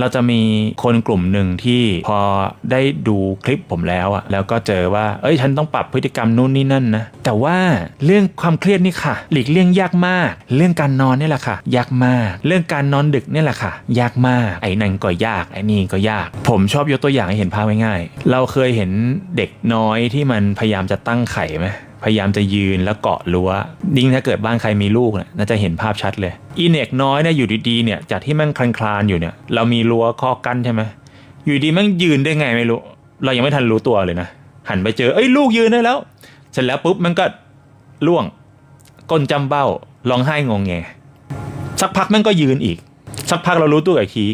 เราจะมีคนกลุ่มหนึ่งที่พอได้ดูคลิปผมแล้วอะแล้วก็เจอว่า เอ้ยฉันต้องปรับพฤติกรรมนู่นนี่นั่นนะ แต่ว่าเรื่องความเครียดนี่ค่ะ หลีกเลี่ยงยากมาก เรื่องการนอนนี่แหละค่ะ ยากมาก เรื่องการนอนดึกนี่แหละค่ะ ยากมาก ไอ้นั่นก็ยาก ไอ้นี่ก็ยาก ผมชอบยกตัวอย่างให้เห็นภาพง่ายๆ เราเคยเห็นเด็กน้อยที่มันพยายามจะตั้งไข่ไหม พยายามจะยืนแล้วเกาะรั้วยิ่งถ้าเกิดบ้านใครมีลูกเนี่ยน่าจะเห็นภาพชัดเลยอีเน็กน้อยเนี่ยอยู่ดีๆเนี่ยจากที่ม่งคลานคลานๆอยู่เนี่ยเรามีรั้วข้อกั้นใช่ไหมอยู่ดีม่งยืนได้ไงไม่รู้ เรายังไม่ทันรู้ตัวเลยนะหันไปเจอเอ้ยลูกยืนได้แล้วเสร็จแล้วปุ๊บมันก็ล่วงก้นจำเบ้าร้องไห้งงแงสักพักม่งก็ยืนอีก สักพักเรารู้ตัวอีกที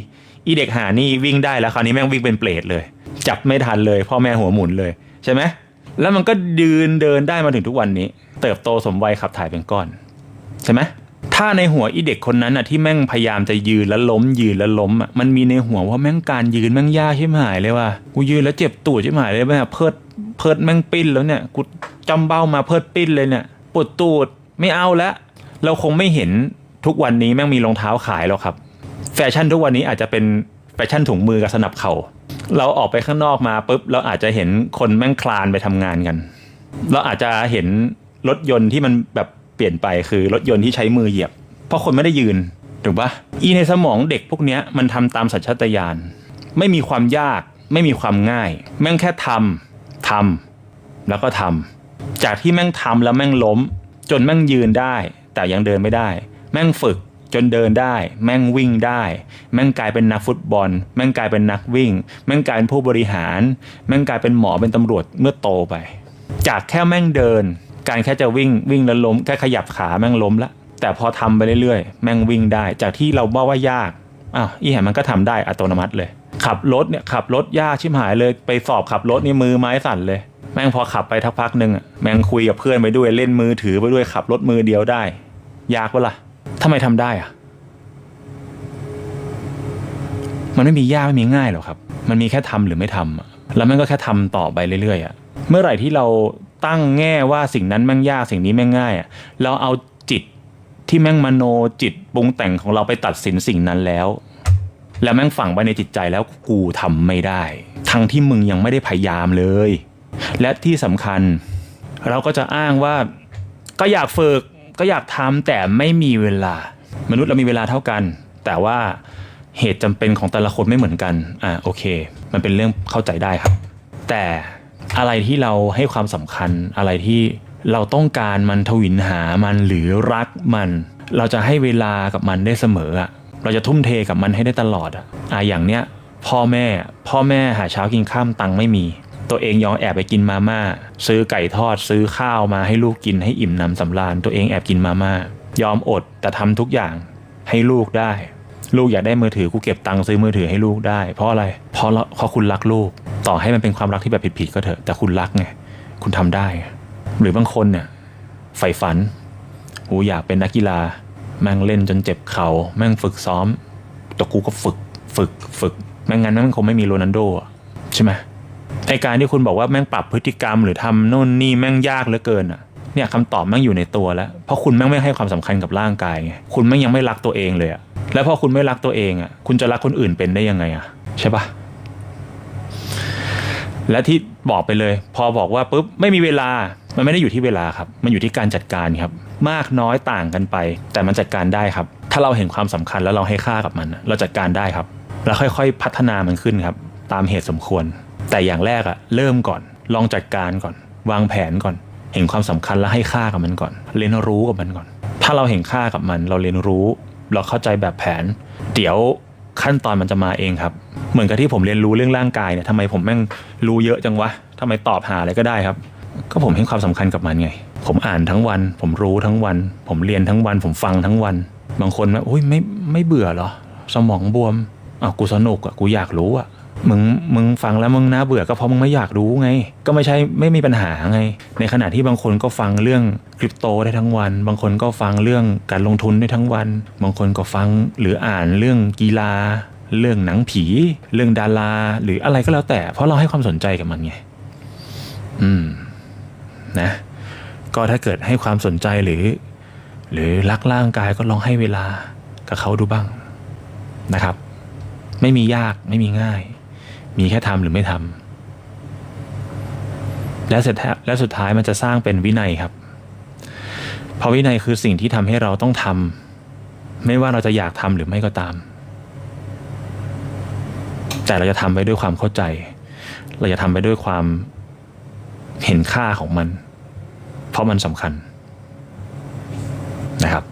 อีเด็กหานี่วิ่งได้แล้วคราวนี้แม่งวิ่งเป็นเปรตเลย จับไม่ทันเลยพ่อแม่หัวหมุนเลยใช่ไหม แล้วมันก็ยืนเดินได้มาถึงทุกวันนี้ เติบโตสมวัยขับถ่ายเป็นก้อน ใช่ไหมถ้าในหัวอีเด็กคนนั้นอะที่แม่งพยายามจะยืนแล้วล้ม ยืนแล้วล้มอะมันมีในหัวว่าแม่งการยืนแม่งยากใช่ไหมเลยว่ากูยืนแล้วเจ็บตูดใช่ไหมเลยแม่เพิดเพิดแม่งปิ้นแล้วเนี่ยกูจำเบ้ามาเพิดปิ้นเลยเนี่ยปวดตูดไม่เอาละเราคงไม่เห็นทุกวันนี้แม่งมีรองเท้าขายแล้วครับ แฟชั่นทุกวันนี้อาจจะเป็นแฟชั่นถุงมือกับสนับเข่า เราออกไปข้างนอกมาปุ๊บเราอาจจะเห็นคนแม่งคลานไปทำงานกัน เราอาจจะเห็นรถยนต์ที่มันแบบเปลี่ยนไปคือรถยนต์ที่ใช้มือเหยียบ เพราะคนไม่ได้ยืนถูกปะอีในสมองเด็กพวกเนี้ยมันทำตามสัญชาตญาณไม่มีความยาก ไม่มีความง่าย แม่งแค่ทำทำแล้วก็ทำจากที่แม่งทำแล้วแม่งล้ม จนแม่งยืนได้ แต่ยังเดินไม่ได้ แม่งฝึก จนเดินได้ แม่งวิ่งได้ แม่งกลายเป็นนักฟุตบอล แม่งกลายเป็นนักวิ่ง แม่งกลายเป็นผู้บริหาร แม่งกลายเป็นหมอเป็นตำรวจเมื่อโตไป จากแค่แม่งเดิน การแค่จะวิ่งวิ่งแล้วล้มแค่ขยับขาแม่งล้มละแต่พอทำไปเรื่อยๆ แม่งวิ่งได้ จากที่เราว่าว่ายากอ้าวอีแหมมันก็ทำได้อัตโนมัติเลย ขับรถเนี่ยขับรถยากชิบหายเลย ไปสอบขับรถนี่มือไม้สั่นเลย แม่งพอขับไปทักพักหนึ่งอะแม่งคุยกับเพื่อนไปด้วยเล่นมือถือไปด้วยขับรถมือเดียวได้ ยากปะล่ะ ทำไมทำได้อะมันไม่มียากไม่มีง่ายหรอกครับ มันมีแค่ทำหรือไม่ทำแล้วมันก็แค่ทำต่อไปเรื่อยๆอะเมื่อไหร่ที่เราตั้งแง่ว่าสิ่งนั้นแม่งยากสิ่งนี้แม่งง่ายอะเราเอาจิตที่แม่งมโนจิตปรุงแต่งของเราไปตัดสินสิ่งนั้นแล้ว แล้วแม่งฝังไปในจิตใจแล้วกูทำไม่ได้ ทั้งที่มึงยังไม่ได้พยายามเลย และที่สำคัญ เราก็จะอ้างว่าก็อยากฝึก ก็อยากทำแต่ไม่มีเวลา มนุษย์เรามีเวลาเท่ากัน แต่ว่าเหตุจำเป็นของแต่ละคนไม่เหมือนกันอ่าโอเค มันเป็นเรื่องเข้าใจได้ครับ แต่อะไรที่เราให้ความสำคัญอะไรที่เราต้องการมันทวินหามันหรือรักมัน เราจะให้เวลากับมันได้เสมออะเราจะทุ่มเทกับมันให้ได้ตลอดอะอ่าอย่างเนี้ยพ่อแม่พ่อแม่หาเช้ากินข้ามตังค์ไม่มี ตัวเองยอมแอบไปกินมาม่าซื้อไก่ทอดซื้อข้าวมาให้ลูกกินให้อิ่มหนำสำราญตัวเองแอบกินมาม่ายอมอดแต่ทำทุกอย่างให้ลูกได้ ลูกอยากได้มือถือกูเก็บตังค์ซื้อมือถือให้ลูกได้ เพราะอะไรเพราะเราเพราะคุณรักลูก ต่อให้มันเป็นความรักที่แบบผิดๆก็เถอะแต่คุณรักไงคุณทำได้ หรือบางคนเนี่ยใฝ่ฝันกูอยากเป็นนักกีฬา แม่งเล่นจนเจ็บเขา่าแม่งฝึกซ้อมแต่กูก็ฝึกฝึกฝึกไม่งั้นแม่งคงไม่มีโรนัลโดใช่ไหม ไอการที่คุณบอกว่าแม่งปรับพฤติกรรม หรือทำโน่นนี่แม่งยากเหลือเกินอะเนี่ยคำตอบแม่งอยู่ในตัวแล้ว เพราะคุณแม่งไม่ให้ความสำคัญกับร่างกายไงคุณแม่งยังไม่รักตัวเองเลยอะแล้วพอคุณไม่รักตัวเองอะคุณจะรักคนอื่นเป็นได้ยังไงอะใช่ปะและที่บอกไปเลย พอบอกว่าปุ๊บไม่มีเวลามันไม่ได้อยู่ที่เวลาครับ มันอยู่ที่การจัดการครับ มากน้อยต่างกันไป แต่มันจัดการได้ครับ ถ้าเราเห็นความสำคัญแล้วเราให้ค่ากับมัน เราจัดการได้ครับ แล้วค่อยๆ พัฒนามันขึ้นครับ ตามเหตุสมควร แต่อย่างแรกอะเริ่มก่อน ลองจัดการก่อน วางแผนก่อน เห็นความสำคัญแล้วให้ค่ากับมันก่อน เรียนรู้กับมันก่อน ถ้าเราเห็นค่ากับมัน เราเรียนรู้ เราเข้าใจแบบแผน เดี๋ยวขั้นตอนมันจะมาเองครับ เหมือนกับที่ผมเรียนรู้เรื่องร่างกายเนี่ยทำไมผมแม่งรู้เยอะจังวะทำไมตอบหาอะไรก็ได้ครับ ก็ผมให้ความสำคัญกับมันไง ผมอ่านทั้งวัน ผมรู้ทั้งวัน ผมเรียนทั้งวัน ผมฟังทั้งวัน บางคนว่าอุ้ยไม่ไม่เบื่อเหรอ สมองบวมอะกูสนุกอะกูอยากรู้อะ มึงมึงฟังแล้วมึงน่าเบื่อก็เพราะมึงไม่อยากรู้ไง ก็ไม่ใช่ไม่มีปัญหาไง ในขณะที่บางคนก็ฟังเรื่องคริปโตได้ทั้งวัน บางคนก็ฟังเรื่องการลงทุนได้ทั้งวัน บางคนก็ฟังหรืออ่านเรื่องกีฬา เรื่องหนังผี เรื่องดารา หรืออะไรก็แล้วแต่ เพราะเราให้ความสนใจกับมันไง อืม นะ ก็ถ้าเกิดให้ความสนใจหรือ หรือรักร่างกายก็ลองให้เวลากับเขาดูบ้างนะครับ ไม่มียากไม่มีง่าย มีแค่ทำหรือไม่ทำและเสร็จและสุดท้ายมันจะสร้างเป็นวินัยครับ เพราะวินัยคือสิ่งที่ทำให้เราต้องทำไม่ว่าเราจะอยากทำหรือไม่ก็ตาม แต่เราจะทำไปด้วยความเข้าใจ เราจะทำไปด้วยความเห็นค่าของมัน เพราะมันสำคัญนะครับ